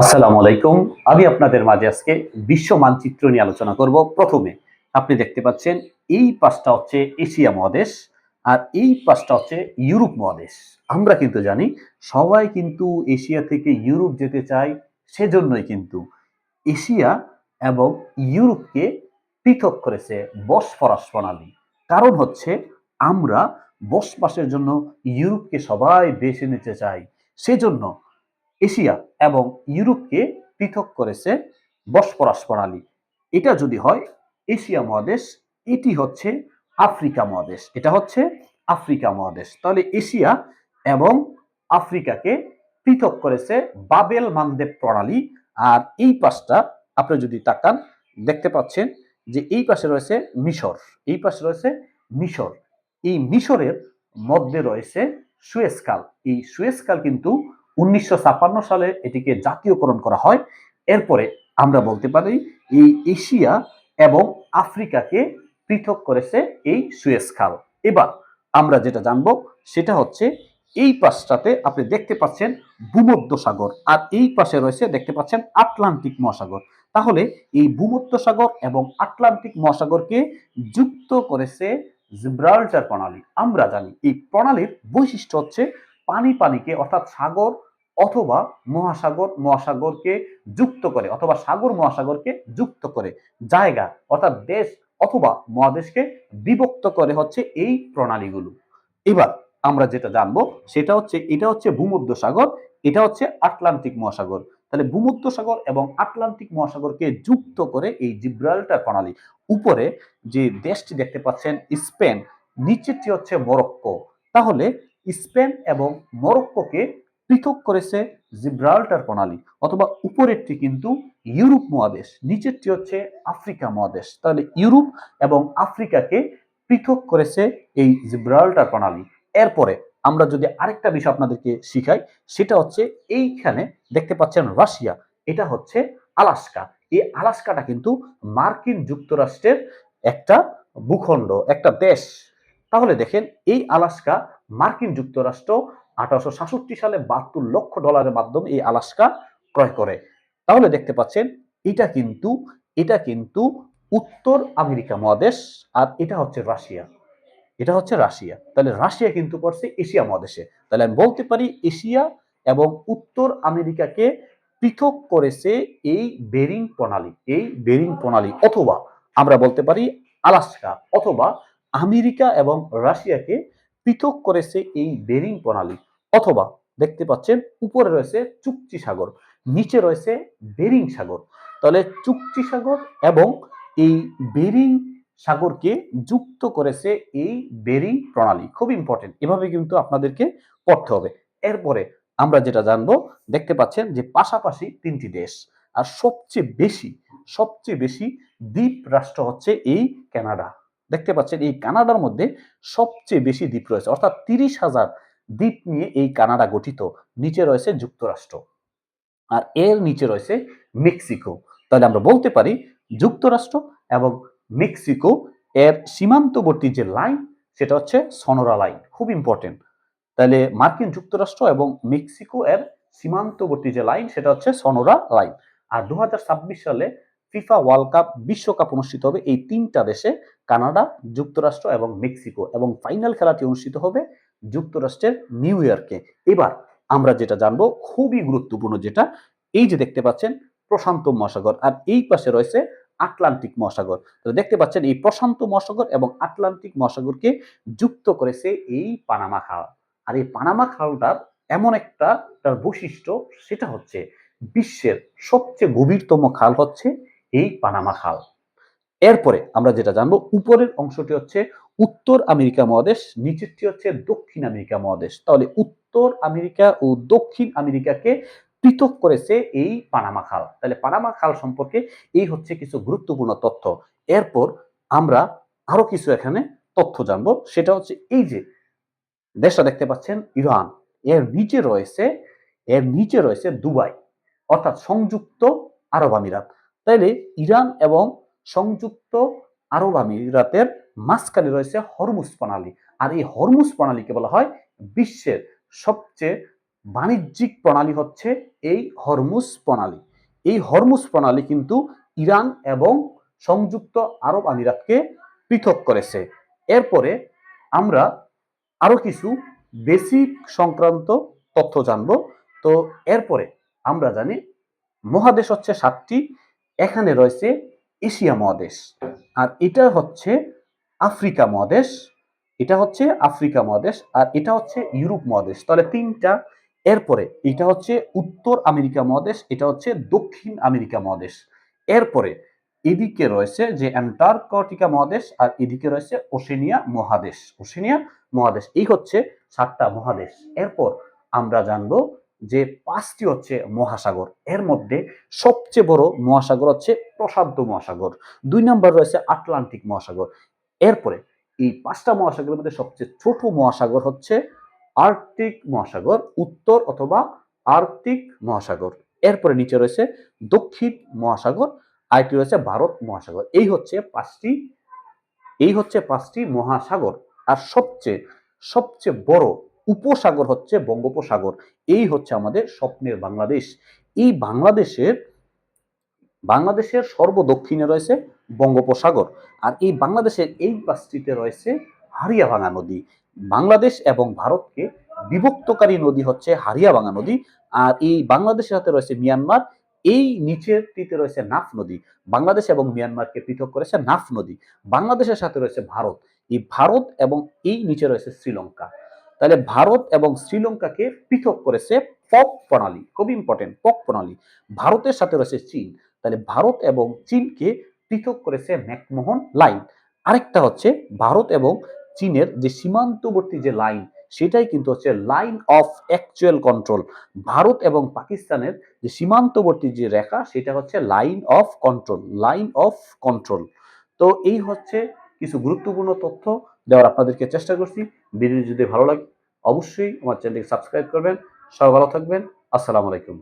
আসসালামু আলাইকুম। আমি আপনাদের মাঝে আজকে বিশ্ব মানচিত্র নিয়ে আলোচনা করব। প্রথমে আপনি দেখতে পাচ্ছেন, এই পাঁচটা হচ্ছে এশিয়া মহাদেশ আর এই পাঁচটা হচ্ছে ইউরোপ মহাদেশ। আমরা কিন্তু জানি, সবাই কিন্তু এশিয়া থেকে ইউরোপ যেতে চায়, সেজন্যই কিন্তু এশিয়া এবং ইউরোপকে পৃথক করেছে বসফরাস প্রণালী। কারণ হচ্ছে, আমরা বসবাসের জন্য ইউরোপকে সবাই বেছে নিতে চাই। সেজন্য এশিয়া এবং ইউরোপকে পৃথক করেছে বসপরাস প্রণালী। এটা যদি হয়, এশিয়া মহাদেশ, এটি হচ্ছে আফ্রিকা মহাদেশ। এটা হচ্ছে আফ্রিকা মহাদেশ। তাহলে এশিয়া এবং আফ্রিকাকে পৃথক করেছে বাবেল মানদেব প্রণালী। আর এই পাশটা আপনি যদি তাকান, দেখতে পাচ্ছেন যে এই পাশে রয়েছে মিশর। এই পাশে রয়েছে মিশর। এই মিশরের মধ্যে রয়েছে সুয়েসকাল এই সুয়েসকাল কিন্তু উনিশশো সালে এটিকে জাতীয়করণ করা হয়। এরপরে আমরা বলতে পারি এই এশিয়া এবং আফ্রিকাকে পৃথক করেছে এই সুয়েজ খাল। এবার আমরা যেটা জানব সেটা হচ্ছে এই পাশটাতে আপনি দেখতে পাচ্ছেন ভূমধ্য সাগর আর এই পাশে রয়েছে দেখতে পাচ্ছেন আটলান্টিক মহাসাগর। তাহলে এই ভূমধ্য সাগর এবং আটলান্টিক মহাসাগরকে যুক্ত করেছে জিব্রাল্টার প্রণালী। আমরা জানি এই প্রণালীর বৈশিষ্ট্য হচ্ছে পানি পানিকে অর্থাৎ সাগর অথবা মহাসাগর মহাসাগরকে যুক্ত করে, অথবা সাগর মহাসাগরকে যুক্ত করে, জায়গা অর্থাৎ দেশ অথবা মহাদেশকে বিভক্ত করে হচ্ছে এই প্রণালীগুলো। এবার আমরা যেটা জানব, সেটা হচ্ছে, এটা হচ্ছে ভূমধ্য সাগর এটা হচ্ছে আটলান্টিক মহাসাগর। তাহলে ভূমধ্য সাগর এবং আটলান্টিক মহাসাগরকে যুক্ত করে এই জিব্রাল্টার প্রণালী। উপরে যে দেশটি দেখতে পাচ্ছেন, স্পেন, নিচেরটি হচ্ছে মরক্কো। তাহলে স্পেন এবং মরক্কোকে পৃথক করেছে জিব্রাল্টার প্রণালী, অথবা উপরেরটি কিন্তু ইউরোপ মহাদেশ নিচেরটি হচ্ছে আফ্রিকা মহাদেশ। তাহলে ইউরোপ এবং আফ্রিকাকে পৃথক করেছে এই জিব্রাল্টার প্রণালী। এরপরে আমরা যদি আরেকটা বিষয় আপনাদেরকে শিখাই, সেটা হচ্ছে এইখানে দেখতে পাচ্ছেন রাশিয়া, এটা হচ্ছে আলাস্কা। এই আলাস্কাটা কিন্তু মার্কিন যুক্তরাষ্ট্রের একটা ভূখণ্ড, একটা দেশ। তাহলে দেখেন, এই আলাস্কা মার্কিন যুক্তরাষ্ট্র আঠারোশো সাতষট্টি সালে বাহাত্তর লক্ষ ডলারের মাধ্যমে এই আলাস্কা ক্রয় করে। তাহলে দেখতে পাচ্ছেন, এটা কিন্তু এটা কিন্তু উত্তর আমেরিকা মহাদেশ আর এটা হচ্ছে রাশিয়া। এটা হচ্ছে রাশিয়া। তাহলে রাশিয়া কিন্তু পড়ছে এশিয়া মহাদেশে। তাহলে আমি বলতে পারি এশিয়া এবং উত্তর আমেরিকাকে পৃথক করেছে এই বেরিং প্রণালী, এই বেরিং প্রণালী অথবা আমরা বলতে পারি আলাস্কা অথবা আমেরিকা এবং রাশিয়াকে পৃথক করেছে এই বেরিং প্রণালী। অথবা দেখতে পাচ্ছেন, উপরে রয়েছে চুক্তি সাগর, নিচে রয়েছে বেরিং সাগর। তাহলে চুক্তি সাগর এবং এই বেরিং সাগরকে যুক্ত করেছে এই বেরিং প্রণালী। খুব ইম্পর্টেন্ট এভাবে কিন্তু আপনাদেরকে পড়তে হবে। এরপরে আমরা যেটা জানব, দেখতে পাচ্ছেন যে পাশাপাশি তিনটি দেশ। আর সবচেয়ে বেশি সবচেয়ে বেশি দ্বীপ রাষ্ট্র হচ্ছে এই কানাডা। দেখতে পাচ্ছেন এই কানাডার মধ্যে সবচেয়ে বেশি দ্বীপ রয়েছে। অর্থাৎ তিরিশ হাজার দ্বীপ নিয়ে এই কানাডা গঠিত। নিচে রয়েছে যুক্তরাষ্ট্র। আর এর নিচে রয়েছে মেক্সিকো। তাহলে আমরা বলতে পারি যুক্তরাষ্ট্র এবং মেক্সিকো এর সীমান্তবর্তী যে লাইন, সেটা হচ্ছে সনোরা লাইন। খুব ইম্পর্টেন্ট তাহলে মার্কিন যুক্তরাষ্ট্র এবং মেক্সিকো এর সীমান্তবর্তী যে লাইন, সেটা হচ্ছে সনোরা লাইন। আর দু হাজার ছাব্বিশ সালে ফিফা ওয়ার্ল্ড কাপ বিশ্বকাপ অনুষ্ঠিত হবে এই তিনটা দেশে, কানাডা, যুক্তরাষ্ট্র এবং মেক্সিকো। এবং ফাইনাল খেলাটি অনুষ্ঠিত হবে যুক্তরাষ্ট্রের নিউ ইয়র্কে এবার আমরা যেটা জানব, খুবই গুরুত্বপূর্ণ যেটা, এই যে দেখতে পাচ্ছেন প্রশান্ত মহাসাগর। আর এই পাশে রয়েছে আটলান্টিক মহাসাগর। দেখতে পাচ্ছেন এই প্রশান্ত মহাসাগর এবং আটলান্টিক মহাসাগরকে যুক্ত করেছে এই পানামা খাল। আর এই পানামা খালটার এমন একটা তার বৈশিষ্ট্য, সেটা হচ্ছে বিশ্বের সবচেয়ে গভীরতম খাল হচ্ছে এই পানামা খাল। এরপরে আমরা যেটা জানব, উপরের অংশটি হচ্ছে উত্তর আমেরিকা মহাদেশ, নিচেরটি হচ্ছে দক্ষিণ আমেরিকা মহাদেশ। তাহলে উত্তর আমেরিকা ও দক্ষিণ আমেরিকাকে পৃথক করেছে এই পানামা খাল। তাহলে পানামা খাল সম্পর্কে এই হচ্ছে কিছু গুরুত্বপূর্ণ তথ্য। এরপর আমরা আরও কিছু এখানে তথ্য জানব, সেটা হচ্ছে এই যে দেশটা দেখতে পাচ্ছেন, ইরান। এর নিচে রয়েছে, এর নিচে রয়েছে দুবাই, অর্থাৎ সংযুক্ত আরব আমিরাত। তাইলে ইরান এবং সংযুক্ত আরব আমিরাতের মাঝখানে রয়েছে হরমুজ প্রণালী। আর এই হরমুজ প্রণালীকে বলা হয় বিশ্বের সবচেয়ে বাণিজ্যিক প্রণালী হচ্ছে এই হরমুজ প্রণালী। এই হরমুজ প্রণালী কিন্তু ইরান এবং সংযুক্ত আরব আমিরাতকে পৃথক করেছে। এরপরে আমরা আরও কিছু বেসিক সংক্রান্ত তথ্য জানব। তো এরপরে আমরা জানি, মহাদেশ হচ্ছে সাতটি এখানে রয়েছে এশিয়া মহাদেশ। আর এটা হচ্ছে আফ্রিকা মহাদেশ, এটা হচ্ছে আফ্রিকা মহাদেশ, আর এটা হচ্ছে ইউরোপ মহাদেশ। তাহলে তিনটা, এরপরে এটা হচ্ছে উত্তর আমেরিকা মহাদেশ, এটা হচ্ছে দক্ষিণ আমেরিকা মহাদেশ। এরপরে এদিকে রয়েছে যে অ্যান্টার্কটিকা মহাদেশ, আর এদিকে রয়েছে ওশেনিয়া মহাদেশ। ওশেনিয়া মহাদেশ, এই হচ্ছে সাতটা মহাদেশ। এরপর আমরা জানব যে পাঁচটি হচ্ছে মহাসাগর। এর মধ্যে সবচেয়ে বড় মহাসাগর হচ্ছে প্রশান্ত মহাসাগর। দুই নম্বর রয়েছে আটলান্টিক মহাসাগর। এরপরে এই পাঁচটা মহাসাগরের মধ্যে সবচেয়ে ছোট মহাসাগর হচ্ছে আর্কটিক মহাসাগর, উত্তর অথবা আর্কটিক মহাসাগর। এরপরে নিচে রয়েছে দক্ষিণ মহাসাগর, আরেকটি রয়েছে ভারত মহাসাগর। এই হচ্ছে পাঁচটি, এই হচ্ছে পাঁচটি মহাসাগর। আর সবচেয়ে সবচেয়ে বড় উপসাগর হচ্ছে বঙ্গোপসাগর। এই হচ্ছে আমাদের স্বপ্নের বাংলাদেশ। এই বাংলাদেশের বাংলাদেশের সর্বদক্ষিণে রয়েছে বঙ্গোপসাগর আর এই বাংলাদেশের এই পাঁচটিতে রয়েছে হারিয়াভাঙা নদী। বাংলাদেশ এবং ভারতকে বিভক্তকারী নদী হচ্ছে হারিয়াভাঙা নদী আর এই বাংলাদেশের সাথে রয়েছে মিয়ানমার। এই নিচেরটিতে রয়েছে নাফ নদী। বাংলাদেশ এবং মিয়ানমারকে পৃথক করেছে নাফ নদী। বাংলাদেশের সাথে রয়েছে ভারত। এই ভারত এবং এই নিচে রয়েছে শ্রীলঙ্কা। তাহলে ভারত এবং শ্রীলঙ্কাকে পৃথক করেছে পক প্রণালী। খুব ইম্পর্টেন্ট পক প্রণালী। ভারতের সাথে রয়েছে চীন। তাহলে ভারত এবং চীনকে পৃথক করেছে ম্যাকমোহন লাইন। আরেকটা হচ্ছে ভারত এবং চীনের যে সীমান্তবর্তী যে লাইন, সেটাই কিন্তু হচ্ছে line of actual control. Bharat এবং পাকিস্তানের যে সীমান্তবর্তী যে রেখা, সেটা হচ্ছে line of control, line of control. তো এই হচ্ছে কিছু গুরুত্বপূর্ণ তথ্য দেওয়ার আপনাদেরকে চেষ্টা করছি। ভিডিও যদি ভালো লাগে অবশ্যই আমার চ্যানেলটিকে সাবস্ক্রাইব করবেন। সবাই ভালো থাকবেন। আসসালামু আলাইকুম।